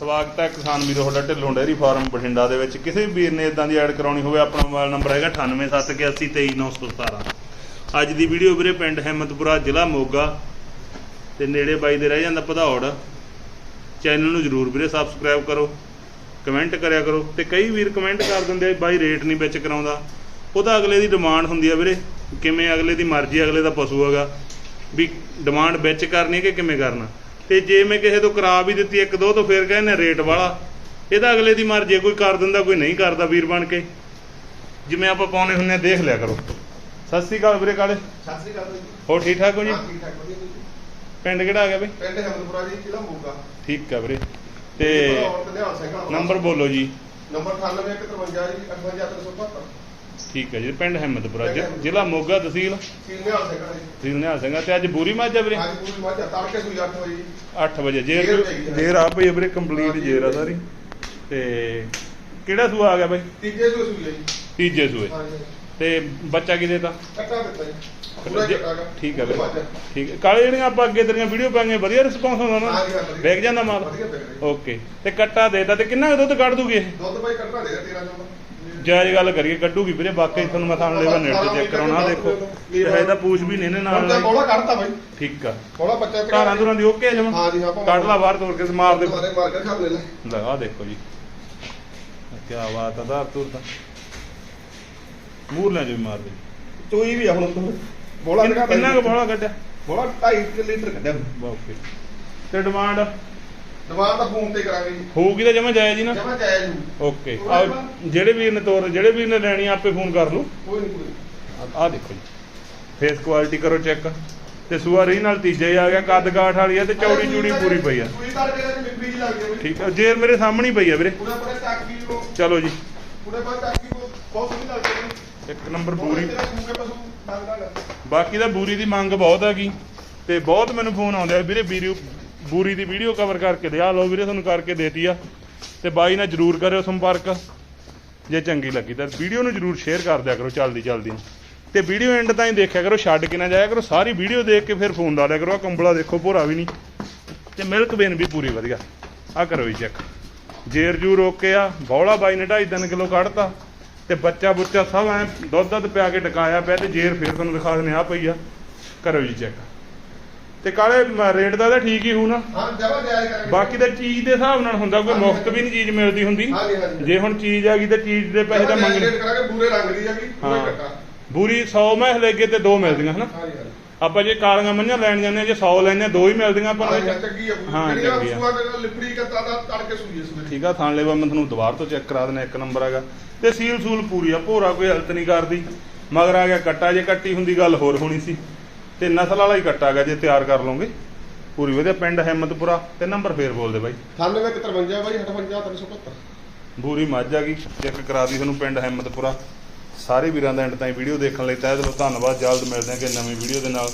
ਸਵਾਗਤ ਹੈ ਕਿਸਾਨ ਵੀਰੋ, ਤੁਹਾਡਾ ਢਿੱਲੋਂ ਡੇਅਰੀ ਫਾਰਮ ਬਠਿੰਡਾ ਦੇ ਵਿੱਚ। ਕਿਸੇ ਵੀਰ ਨੇ ਇਦਾਂ ਦੀ ਐਡ ਕਰਾਉਣੀ ਹੋਵੇ, ਆਪਣਾ ਮੋਬਾਈਲ ਨੰਬਰ ਹੈਗਾ 9871823917 ਅੱਜ ਦੀ ਵੀਡੀਓ ਵੀਰੇ ਪਿੰਡ ਹਿੰਮਤਪੁਰਾ, ਜ਼ਿਲ੍ਹਾ ਮੋਗਾ ਤੇ ਨੇੜੇ ਬਾਈ ਦੇ ਰਹਿ ਜਾਂਦਾ ਭਦੌੜ। ਚੈਨਲ ਨੂੰ ਜਰੂਰ ਵੀਰੇ ਸਬਸਕ੍ਰਾਈਬ ਕਰੋ ਕਮੈਂਟ ਕਰਿਆ ਕਰੋ ਤੇ ਕਈ ਵੀਰ ਕਮੈਂਟ ਕਰ ਦਿੰਦੇ ਬਾਈ ਰੇਟ ਨਹੀਂ ਵਿੱਚ ਕਰਾਉਂਦਾ। ਉਹ ਤਾਂ ਅਗਲੇ ਦੀ ਡਿਮਾਂਡ ਹੁੰਦੀ ਆ ਵੀਰੇ, ਕਿਵੇਂ ਅਗਲੇ ਦੀ ਮਰਜ਼ੀ, ਅਗਲੇ ਦਾ ਪਸ਼ੂ ਹੈਗਾ। ਵੀ ਡਿਮਾਂਡ ਵਿੱਚ ਕਰਨੀ ਹੈ ਕਿ ਕਿਵੇਂ ਕਰਨਾ? ਤੇ ਜੇ ਮੈਂ ਕਿਸੇ ਤੋਂ ਕਰਾ ਵੀ ਦਿੱਤੀ ਇੱਕ ਦੋ ਤੋਂ ਫਿਰ ਕਹਿੰਦੇ ਰੇਟ ਵਾਲਾ। ਇਹਦਾ ਅਗਲੇ ਦੀ ਮਰਜ਼ੀ ਹੈ, ਕੋਈ ਕਰ ਦਿੰਦਾ ਕੋਈ ਨਹੀਂ ਕਰਦਾ ਵੀਰ ਬਣ ਕੇ। ਜਿਵੇਂ ਆਪਾਂ ਪਾਉਨੇ ਹੁੰਨੇ ਆ, ਦੇਖ ਲਿਆ ਕਰੋ। ਸਤਿ ਸ੍ਰੀ ਅਕਾਲ ਵੀਰੇ ਕਾਲੇ। ਸਤਿ ਸ੍ਰੀ ਅਕਾਲ ਜੀ। ਹੋਰ ਠੀਕ ਠਾਕ ਹੋ ਜੀ? ਹਾਂ, ਠੀਕ ਠਾਕ ਵਧੀਆ ਜੀ ਪਿੰਡ ਕਿਹੜਾ ਆ ਗਿਆ ਬਈ? ਪਿੰਡ ਹਮਦਪੁਰਾ ਜੀ ਜ਼ਿਲ੍ਹਾ ਮੋਗਾ। ਠੀਕ ਆ ਵੀਰੇ। ਤੇ ਨੰਬਰ ਬੋਲੋ ਜੀ। ਨੰਬਰ 9853 ਜੀ 58372 ਠੀਕ ਹੈ ਜੀ ਪਿੰਡ ਹਿੰਮਤਪੁਰਾ ਜ਼ਿਲ੍ਹਾ ਮੋਗਾ ਤਹਿਸੀਲ? ਸੀਨੀਅਰ ਸਿੰਘ ਜੀ। ਤਹਿਸੀਲ ਨਿਹਾਲ ਸਿੰਘ ਤੇ ਅੱਜ ਬੂਰੀ ਮੱਝ ਆ ਵੀਰੇ? ਅੱਜ ਪੂਰੀ ਮਾਝਾ ਤੜਕੇ ਸੂਈ 8 ਵਜੇ। ਜੀ 8 ਵਜੇ ਜੇਰ ਜੇਰ ਪਈ ਹੈ। ਜੇਰ ਆ ਪਈ ਆ ਵੀਰੇ ਕੰਪਲੀਟ ਜੇਰ ਆ ਸਾਰੀ। ਤੇ ਕਿਹੜਾ ਸੂਆ ਆ ਗਿਆ ਬਾਈ? ਤੀਜੇ ਸੂਈ ਸੂਈ ਹੈ ਜੀ। ਤੀਜੇ ਸੂਏ। ਤੇ ਬੱਚਾ ਕਿਦੇ ਤਾਂ ਕੱਟਾ ਦਿੱਤਾ ਜੀ। ਪੂਰਾ ਜੇ- ਕੱਟਾ ਗਾ। ਠੀਕ ਹੈ ਵੀਰੇ। ਮਾਝਾ। ਠੀਕ ਹੈ ਕਾਲੇ ਜਿਹੜੀਆਂ ਆਪਾਂ ਅੱਗੇ ਤੇਰੀਆਂ ਵੀਡੀਓ ਪਾਈਆਂ ਵਧੀਆ ਰਿਸਪੌਂਸ ਆਉਂਦਾ ਨਾ। ਵੇਖ ਜਾਂਦਾ ਮਾਲ। ਵਧੀਆ ਰਿਹਾ। ਓਕੇ ਤੇ ਕੱਟਾ ਦੇਤਾ ਤੇ ਕਿੰਨਾ ਕੁ ਦੁੱਧ ਕੱਢ ਦੂਗੀ ਇਹ? ਦੁੱਧ ਬਾਈ ਕੱਟਾ ਦੇ 13 ਕਿਲੋ ਜਾਇਜ਼ ਗੱਲ ਕਰੀਏ ਕੱਢੂਗੀ ਵੀਰੇ ਬਾਕੀ ਤੁਹਾਨੂੰ ਮੈਂ ਥਾਣ ਲੈਵਾ ਨੇਟ ਤੇ ਚੈੱਕ ਕਰਾਉਣਾ ਦੇਖੋ। ਤੇ ਇਹਦਾ ਪੂਛ ਵੀ ਨਹੀਂ ਨੇ ਤਾਂ ਨਾਲ ਬੋਲਾ ਕੱਢਤਾ ਬਾਈ। ਠੀਕ ਆ। ਬੋਲਾ ਬੱਚਾ ਤੇ ਧਾਰਾਂ ਧੁਰਾਂ ਦੀ ਓਕੇ ਜਮਾ। ਹਾਂ ਜੀ ਹਾਂ ਕੱਢ ਲਾ ਬਾਹਰ ਤੋੜ ਕੇ ਮਾਰ ਦੇ। ਮਾਰੇ ਕੇ ਖਾ ਲੈ। ਲੈ ਆ ਦੇਖੋ ਜੀ। ਕੀ ਬਾਤ ਆ ਧਾਰ ਤੁਰ ਦਾ ਮੂਰ ਲੈ ਜੋ ਮਾਰ ਦੇ। ਚੋਈ ਵੀ ਆ ਹੁਣ ਤੋਂ ਬੋਲਾ ਕਿੰਨਾ ਕੁ ਬੋਲਾ ਕੱਢਿਆ? ਬੋਲਾ 2.5 ਲੀਟਰ ਕੱਢਿਆ। ਓਕੇ। ਤੇ ਡਿਮਾਂਡ? ਦੁਬਾਰਾ ਤਾਂ ਫੋਨ ਤੇ ਕਰਾਂਗੇ ਜੀ। ਹੋਊਗੀ ਤਾਂ ਜਮਾ ਜਾਇਜ਼ ਹੀ ਨਾ। ਜਮਾ ਜਾਇਜ਼ ਹੋਊ। ਓਕੇ। ਆ ਜਿਹੜੇ ਵੀਰ ਨੇ ਤੋਰ ਜਿਹੜੇ ਵੀਰ ਨੇ ਲੈਣੀ ਆ, ਆਪੇ ਫੋਨ ਕਰ ਲਓ। ਕੋਈ ਨਹੀਂ ਕੋਈ ਆ ਦੇਖੋ ਜੀ। ਫੇਸ ਕੁਆਲਿਟੀ ਕਰੋ ਚੈੱਕ ਤੇ ਸੂਆ ਰੀ ਨਾਲ ਤੀਜੇ ਆ ਗਿਆ ਕੱਦ ਕਾਠ ਵਾਲੀ ਆ ਤੇ ਚੌੜੀ ਚੂੜੀ ਪੂਰੀ ਪਈ ਆ। ਪੂਰੀ ਤਾਂ ਜਿਹੜਾ ਕਿ ਮਿੱਟੀ ਜੀ ਲੱਗਦੀ ਹੈ ਠੀਕ ਆ ਜੇਰ ਮੇਰੇ ਸਾਹਮਣੇ ਹੀ ਪਈ ਆ ਵੀਰੇ। ਪੂਰਾ ਚਲੋ ਜੀ। ਪੂਰੇ ਪੂਰਾ ਚੱਕੀ ਕੋ ਬਹੁਤ ਸੋਹਣੀ ਲੱਗਦੀ ਹੈ ਇੱਕ ਨੰਬਰ ਪੂਰੀ। ਤੇਰਾ ਪਸ਼ੂ ਬਾਕੀ ਦਾ ਬੂਰੀ ਦੀ ਮੰਗ ਬਹੁਤ ਹੈਗੀ। ਤੇ ਬਹੁਤ ਮੈਨੂੰ ਫੋਨ ਆਉਂਦੇ ਆ ਵੀਰੇ ਵੀਡੀਓ ਬੂਰੀ ਦੀ ਵੀਡੀਓ ਕਵਰ ਕਰਕੇ ਦੇ। ਆ ਲਓ ਵੀਰੇ, ਤੁਹਾਨੂੰ ਕਰਕੇ ਦੇਤੀ ਆ। ਤੇ ਬਾਈ ਨਾਲ ਜਰੂਰ ਕਰਿਓ ਸੰਪਰਕ, ਜੇ ਚੰਗੀ ਲੱਗੀ ਤਾਂ ਵੀਡੀਓ ਨੂੰ ਜਰੂਰ ਸ਼ੇਅਰ ਕਰ ਦਿਆ ਕਰੋ ਚੱਲਦੀ ਚੱਲਦੀ। ਨੂੰ। ਤੇ ਵੀਡੀਓ ਐਂਡ ਤਾਈਂ ਦੇਖਿਆ ਕਰੋ, ਛੱਡ ਕੇ ਨਾ ਜਾਇਆ ਕਰੋ। ਸਾਰੀ ਵੀਡੀਓ ਦੇਖ ਕੇ ਫਿਰ ਫੋਨ ਲਾ ਲਿਆ ਕਰੋ। ਆ ਕੰਬਲਾ ਦੇਖੋ, ਭੋਰਾ ਵੀ ਨਹੀਂ। ਤੇ ਮਿਲਕ ਵੇਨ ਵੀ ਪੂਰੀ ਵਧੀਆ। ਆ ਕਰੋ ਜੀ ਚੈੱਕ ਜੇਰ ਜੂਰ ਰੋਕੇ ਆ। ਬੌਲਾ ਬਾਈ ਨੇ 2.5 ਕਿਲੋ ਕੱਢਤਾ। ਤੇ ਬੱਚਾ ਬੁੱਚਾ ਸਭ ਐ ਦੁੱਧ ਦੁੱਧ ਪਿਆ ਕੇ ਟਕਾਇਆ ਪਿਆ ਤੇ ਜੇਰ ਫਿਰ ਤੁਹਾਨੂੰ ਦਿਖਾ ਦਿੰਦੇ ਆ ਪਈ ਆ। ਕਰੋ ਜੀ ਚੈੱਕ ਤੇ ਕਾਲੇ ਮ- ਰੇਟ ਦਾ ਤਾਂ ਠੀਕ ਹੀ ਹੋਊ ਨਾ। ਹਾਂ ਜਮਾ ਜਾਇਜ਼ ਕਰਾਂਗੇ। ਬਾਕੀ ਤਾਂ ਚੀਜ਼ ਦੇ ਹਿਸਾਬ ਨਾਲ ਹੁੰਦਾ ਕੋਈ ਮੁਫਤ ਵੀ ਨਹੀਂ ਚੀਜ਼ ਮਿਲਦੀ ਹੁੰਦੀ। ਹਾਂਜੀ ਹਾਂਜੀ। ਜੇ ਹੁਣ ਚੀਜ਼ ਆ ਗਈ ਤਾਂ ਚੀਜ਼ ਦੇ ਪੈਸੇ ਤਾਂ ਜਮਾਂ ਮੰਗਣੇ। ਜਾਇਜ਼ ਕਰਾਂਗੇ ਪੂਰੇ ਰੰਗ ਦੀ ਆ ਵੀ ਪੂਰਾ ਹਾਂ। ਕੱਟਾ ਬੂਰੀ 100 ਮੈਂ ਲੈਗੇ ਤੇ ਦੋ ਮਿਲਦੀਆਂ ਹਨਾ? ਹਾਂਜੀ ਹਾਂਜੀ। ਆਪਾਂ ਜੇ ਕਾਲੀਆਂ ਮੰਝਾਂ ਲੈਣ ਜਾਂਦੇ ਆ ਜੇ 100 ਲੈਣੇ ਦੋ ਹੀ ਮਿਲਦੀਆਂ ਹਾਂ ਚੰਗੀ ਆ ਪੂਰੀ ਹਾਂ, ਜਿਹੜੀ ਆ ਚੰਗੀ ਆ। ਸੂਆ ਦੇ ਲਿਪੜੀ ਕੱਤਾ ਦਾ ਤੜਕੇ ਸੂਈ ਇਸ ਵੇਲੇ ਠੀਕ ਆ ਥਾਣ ਲੈਵਾ ਮੈਂ ਤੁਹਾਨੂੰ ਦੁਬਾਰਾ ਤੋਂ ਚੈੱਕ ਕਰਾ ਦੇਣਾ ਇੱਕ ਨੰਬਰ ਹੈਗਾ। ਤੇ ਸੀਲ ਸੂਲ ਪੂਰੀ ਆ ਭੋਰਾ ਕੋਈ ਹਲਤ ਨਹੀਂ ਕਰਦੀ। ਮਗਰ ਆ ਗਿਆ ਕੱਟਾ ਜੇ ਕੱਟੀ ਹੁੰਦੀ ਗੱਲ ਹੋਰ ਹੋਣੀ ਸੀ। ਤੇ ਨਸਲ ਵਾਲਾ ਹੀ ਕੱਟਾ ਗਾ ਜੇ ਤਿਆਰ ਕਰ ਲਓਗੇ। ਪੂਰੀ ਵਧੀਆ ਪਿੰਡ ਹਿੰਮਤਪੁਰਾ ਤੇ ਨੰਬਰ ਫੇਰ ਬੋਲਦੇ ਬਾਈ। 9853 ਬਾਈ 58 375 ਬੂਰੀ ਮੱਝ ਆ ਗਈ ਚੈੱਕ ਕਰਾ ਦੀ ਤੁਹਾਨੂੰ ਪਿੰਡ ਹਿੰਮਤਪੁਰਾ। ਸਾਰੇ ਵੀਰਾਂ ਦਾ ਐਂਡ ਤਾਈਂ ਵੀਡੀਓ ਦੇਖਣ ਲਈ ਤਹਿ ਦਿਲੋਂ ਧੰਨਵਾਦ ਜਲਦ ਮਿਲਦੇ ਹਾਂ ਕਿ ਨਵੀਂ ਵੀਡੀਓ ਦੇ ਨਾਲ।